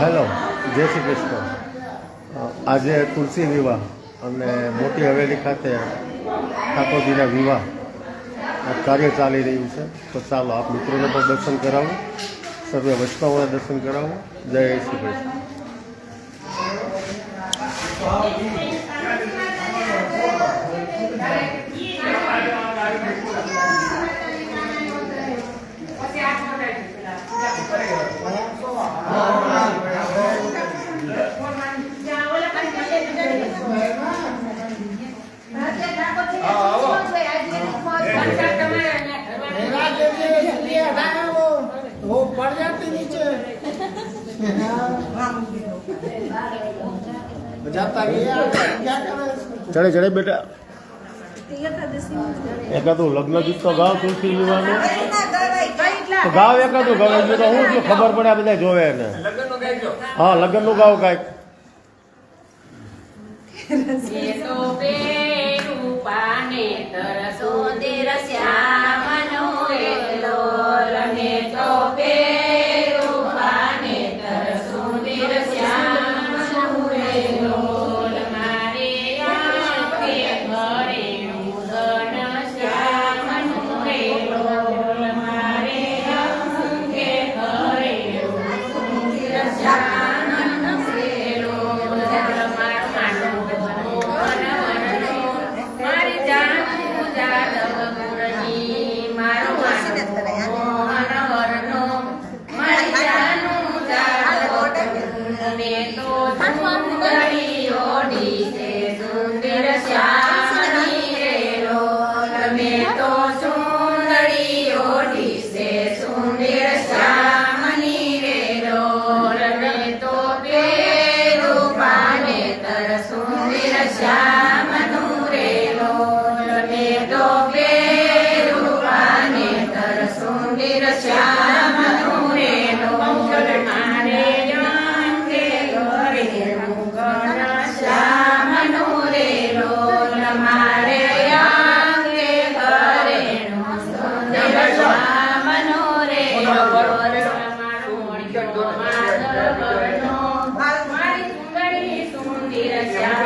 Hello, જય શ્રી કૃષ્ણ. આજે તુલસી વિવાહ અને મોટી હવેલી ખાતે ઠાકોરજીના વિવાહ કાર્ય ચાલી રહ્યું છે. તો ચાલો, આપ મિત્રોને પણ દર્શન કરાવો, સર્વે વૈષ્ણવોને દર્શન કરાવો. જય શ્રી કૃષ્ણ. ચડે ચડે બેટા. એકાદું લગ્ન ગીત તો ગાવ તુલસી તો ગાવ એકાદું, ગાવ એટલે તો હું ખબર પડે આ બધા જોવે એને? હા, લગ્નનું ગાવ કાંઈક. પાને તરસો દેર શ્યામનો